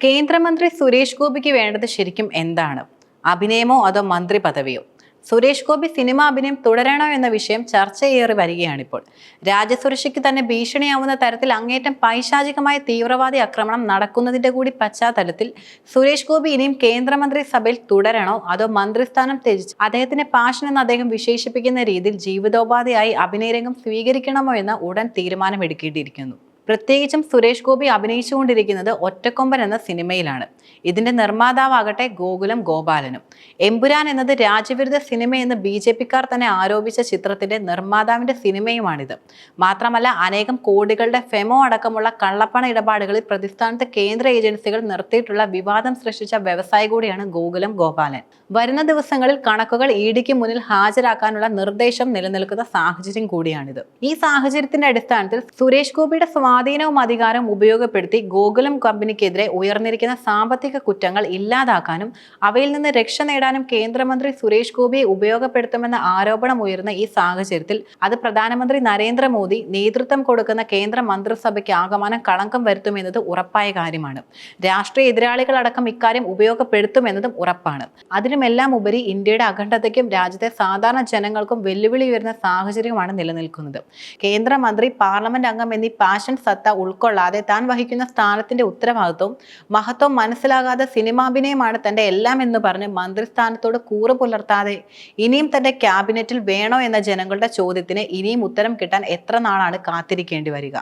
കേന്ദ്രമന്ത്രി സുരേഷ് ഗോപിക്ക് വേണ്ടത് ശരിക്കും എന്താണ്? അഭിനയമോ അതോ മന്ത്രി പദവിയോ? സുരേഷ് ഗോപി സിനിമ അഭിനയം തുടരണോ എന്ന വിഷയം ചർച്ചയേറി വരികയാണിപ്പോൾ. രാജ്യസുരക്ഷയ്ക്ക് തന്നെ ഭീഷണിയാവുന്ന തരത്തിൽ അങ്ങേറ്റം പൈശാചികമായ തീവ്രവാദി ആക്രമണം നടക്കുന്നതിന്റെ കൂടി പശ്ചാത്തലത്തിൽ സുരേഷ് ഗോപി ഇനിയും കേന്ദ്രമന്ത്രി സഭയിൽ തുടരണോ അതോ മന്ത്രിസ്ഥാനം ത്യജിച്ച് അദ്ദേഹത്തിന്റെ പാഷൻ എന്ന് അദ്ദേഹം വിശേഷിപ്പിക്കുന്ന രീതിയിൽ ജീവിതോപാധിയായി അഭിനയരംഗം സ്വീകരിക്കണമോ എന്ന ഉടൻ തീരുമാനമെടുക്കേണ്ടിയിരിക്കുന്നു. പ്രത്യേകിച്ചും സുരേഷ് ഗോപി അഭിനയിച്ചുകൊണ്ടിരിക്കുന്നത് ഒറ്റക്കൊമ്പൻ എന്ന സിനിമയിലാണ്. ഇതിന്റെ നിർമ്മാതാവാകട്ടെ ഗോകുലം ഗോപാലനും. എമ്പുരാൻ എന്നത് രാജ്യവിരുദ്ധ സിനിമയെന്ന് ബി ജെ പിക്കാർ തന്നെ ആരോപിച്ച ചിത്രത്തിന്റെ നിർമ്മാതാവിന്റെ സിനിമയുമാണിത്. മാത്രമല്ല അനേകം കോടികളുടെ ഫെമോ അടക്കമുള്ള കള്ളപ്പണ ഇടപാടുകളിൽ പ്രതിസ്ഥാനത്ത് കേന്ദ്ര ഏജൻസികൾ നിർത്തിയിട്ടുള്ള വിവാദം സൃഷ്ടിച്ച വ്യവസായി കൂടിയാണ് ഗോകുലം ഗോപാലൻ. വരുന്ന ദിവസങ്ങളിൽ കണക്കുകൾ ഇ ഡിക്ക് മുന്നിൽ ഹാജരാക്കാനുള്ള നിർദ്ദേശം നിലനിൽക്കുന്ന സാഹചര്യം കൂടിയാണിത്. ഈ സാഹചര്യത്തിന്റെ അടിസ്ഥാനത്തിൽ സുരേഷ് ഗോപിയുടെ സ്വാധീനവും അധികാരവും ഉപയോഗപ്പെടുത്തി ഗോകുലം കമ്പനിക്കെതിരെ ഉയർന്നിരിക്കുന്ന സാമ്പത്തിക കുറ്റങ്ങൾ ഇല്ലാതാക്കാനും അവയിൽ നിന്ന് രക്ഷ നേടാനും കേന്ദ്രമന്ത്രി സുരേഷ് ഗോപിയെ ഉപയോഗപ്പെടുത്തുമെന്ന ആരോപണം ഉയർന്ന ഈ സാഹചര്യത്തിൽ അത് പ്രധാനമന്ത്രി നരേന്ദ്രമോദി നേതൃത്വം കൊടുക്കുന്ന കേന്ദ്ര മന്ത്രിസഭയ്ക്ക് ആകമാനം കളങ്കം വരുത്തുമെന്നത് ഉറപ്പായ കാര്യമാണ്. രാഷ്ട്രീയ എതിരാളികളടക്കം ഇക്കാര്യം ഉപയോഗപ്പെടുത്തുമെന്നതും ഉറപ്പാണ്. അതിനുമെല്ലാം ഉപരി ഇന്ത്യയുടെ അഖണ്ഡതയ്ക്കും രാജ്യത്തെ സാധാരണ ജനങ്ങൾക്കും വെല്ലുവിളി ഉയരുന്ന സാഹചര്യമാണ് നിലനിൽക്കുന്നത്. കേന്ദ്രമന്ത്രി പാർലമെന്റ് അംഗം എന്നീ പാഷൻ സത്ത ഉൾക്കൊള്ളാതെ താൻ വഹിക്കുന്ന സ്ഥാനത്തിന്റെ ഉത്തരവാദിത്വം മഹത്വം മനസ്സിലാകാതെ സിനിമാഭിനയമാണ് തന്റെ എല്ലാം എന്ന് പറഞ്ഞ് മന്ത്രിസ്ഥാനത്തോട് കൂറ് പുലർത്താതെ ഇനിയും തന്റെ ക്യാബിനറ്റിൽ വേണോ എന്ന ജനങ്ങളുടെ ചോദ്യത്തിന് ഇനിയും ഉത്തരം കിട്ടാൻ എത്ര നാളാണ് കാത്തിരിക്കേണ്ടി വരിക?